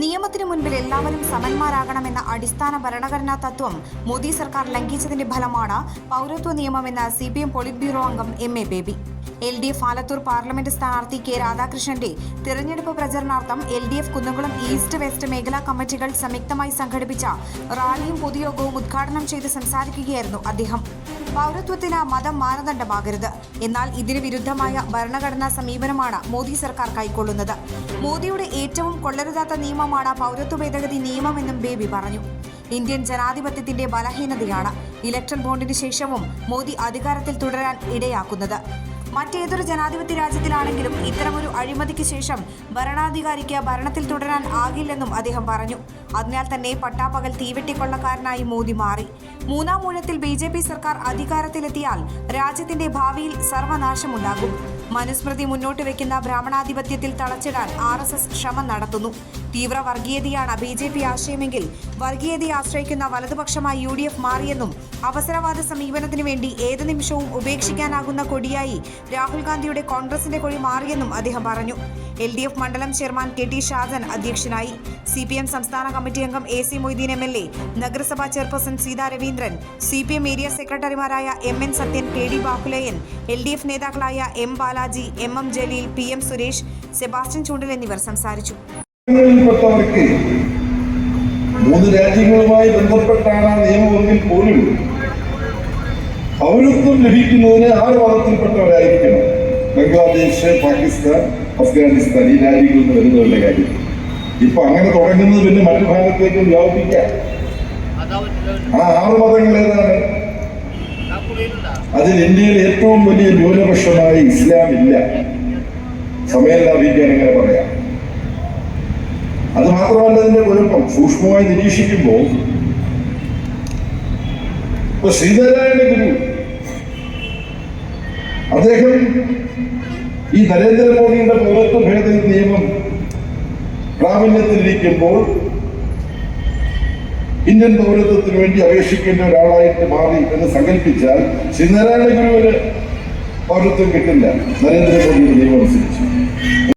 നിയമത്തിനു മുൻപിൽ എല്ലാവരും സമന്മാരാകണമെന്ന അടിസ്ഥാന ഭരണഘടനാ തത്വം മോദി സർക്കാർ ലംഘിച്ചതിന്റെ ഫലമാണ് പൗരത്വ നിയമമെന്ന് C P M polit bureau അംഗം M A Baby. L D F Alathur parliament സ്ഥാനാർത്ഥി കെ രാധാകൃഷ്ണന്റെ തിരഞ്ഞെടുപ്പ് പ്രചരണാർത്ഥം L D F Kunnamkulam east west മേഖലാ കമ്മിറ്റികൾ സംയുക്തമായി സംഘടിപ്പിച്ച റാലിയും പൊതുയോഗവും ഉദ്ഘാടനം ചെയ്ത് സംസാരിക്കുകയായിരുന്നു അദ്ദേഹം. പൗരത്വത്തിന് മതം മാനദണ്ഡമാകരുത്. എന്നാൽ ഇതിന് വിരുദ്ധമായ ഭരണഘടനാ സമീപനമാണ് മോദി സർക്കാർ കൈക്കൊള്ളുന്നത്. മോദിയുടെ ഏറ്റവും കൊള്ളരുതാത്ത നിയമമാണ് പൗരത്വ ഭേദഗതി നിയമമെന്നും ബേബി പറഞ്ഞു. ഇന്ത്യൻ ജനാധിപത്യത്തിന്റെ ബലഹീനതയാണ് ഇലക്ഷൻ ബോണ്ടിന് ശേഷവും മോദി അധികാരത്തിൽ തുടരാൻ ഇടയാക്കുന്നത്. മറ്റേതൊരു ജനാധിപത്യ രാജ്യത്തിലാണെങ്കിലും ഇത്തരമൊരു അഴിമതിക്ക് ശേഷം ഭരണാധികാരിക്ക് ഭരണത്തിൽ തുടരാൻ ആകില്ലെന്നും അദ്ദേഹം പറഞ്ഞു. അതിനാൽ തന്നെ പട്ടാപ്പകൽ തീവെട്ടിക്കൊള്ളക്കാരനായി മോദി മാറി. മൂന്നാം ഊഴത്തിൽ ബി ജെ പി സർക്കാർ അധികാരത്തിലെത്തിയാൽ രാജ്യത്തിന്റെ ഭാവിയിൽ സർവനാശമുണ്ടാകും. മനുസ്മൃതി മുന്നോട്ട് വെക്കുന്ന ബ്രാഹ്മണാധിപത്യത്തിൽ തളച്ചിടാൻ ആർ എസ് എസ് ശ്രമം നടത്തുന്നു. തീവ്ര വർഗീയതയാണ് ബി ജെ പി ആശയമെങ്കിൽ വർഗീയതയെ ആശ്രയിക്കുന്ന വലതുപക്ഷമായി യു ഡി എഫ് മാറിയെന്നും അവസരവാദ സമീപനത്തിന് വേണ്ടി ഏത് നിമിഷവും ഉപേക്ഷിക്കാനാകുന്ന കൊടിയായി രാഹുൽ ഗാന്ധിയുടെ കോൺഗ്രസിന്റെ കൊടി മാറിയെന്നും അദ്ദേഹം പറഞ്ഞു. എൽ ഡി എഫ് മണ്ഡലം ചെയർമാൻ കെ ടി ഷാജൻ അധ്യക്ഷനായി. സി പി എം സംസ്ഥാന കമ്മിറ്റി അംഗം A C Moideen M L A നഗരസഭാ chairperson Seetha Raveendran C P M area സെക്രട്ടറിമാരായ M N Sathyan K D Bahuleyan L D F നേതാക്കളായ M Balaji M M Jaleel P M Suresh Sebastian Choondal എന്നിവർ സംസാരിച്ചു. രാജ്യങ്ങളിൽപ്പെട്ടവർക്ക് മൂന്ന് രാജ്യങ്ങളുമായി ബന്ധപ്പെട്ടാണ് ആ നിയമമെങ്കിൽ പോലും പൗരത്വം ലഭിക്കുന്നതിന് ആറ് മതത്തിൽപ്പെട്ടവരായിരിക്കണം ബംഗ്ലാദേശ് പാകിസ്ഥാൻ അഫ്ഗാനിസ്ഥാൻ ഈ രാജ്യങ്ങളിൽ നിന്ന് വരുന്നവരുടെ കാര്യം. ഇപ്പൊ അങ്ങനെ തുടങ്ങുന്നത് പിന്നെ മറ്റു ഭാഗത്തേക്കും വ്യാപിപ്പിക്കാം. ആ ആറ് മതങ്ങൾ ഏതാണ്? അതിൽ ഇന്ത്യയിൽ ഏറ്റവും വലിയ ന്യൂനപക്ഷമായ ഇസ്ലാം ഇല്ല. സമയം ലാഭിക്കാൻ എങ്ങനെ പറയാം. അത് മാത്രമല്ല ഇതിന്റെ കുഴപ്പം. സൂക്ഷ്മമായി നിരീക്ഷിക്കുമ്പോൾ ഇപ്പൊ ശ്രീനാരായണ ഗുരു അദ്ദേഹം ഈ നരേന്ദ്രമോദിയുടെ പൗരത്വ ഭേദഗതി നിയമം പ്രാബല്യത്തിലിരിക്കുമ്പോൾ ഇന്ത്യൻ പൗരത്വത്തിന് വേണ്ടി അപേക്ഷിക്കേണ്ട ഒരാളായിട്ട് മാറി എന്ന് സങ്കല്പിച്ചാൽ ശ്രീനാരായണ ഗുരുവിന് പൗരത്വം കിട്ടില്ല. നരേന്ദ്രമോദിയുടെ നിയമം അനുസരിച്ച്.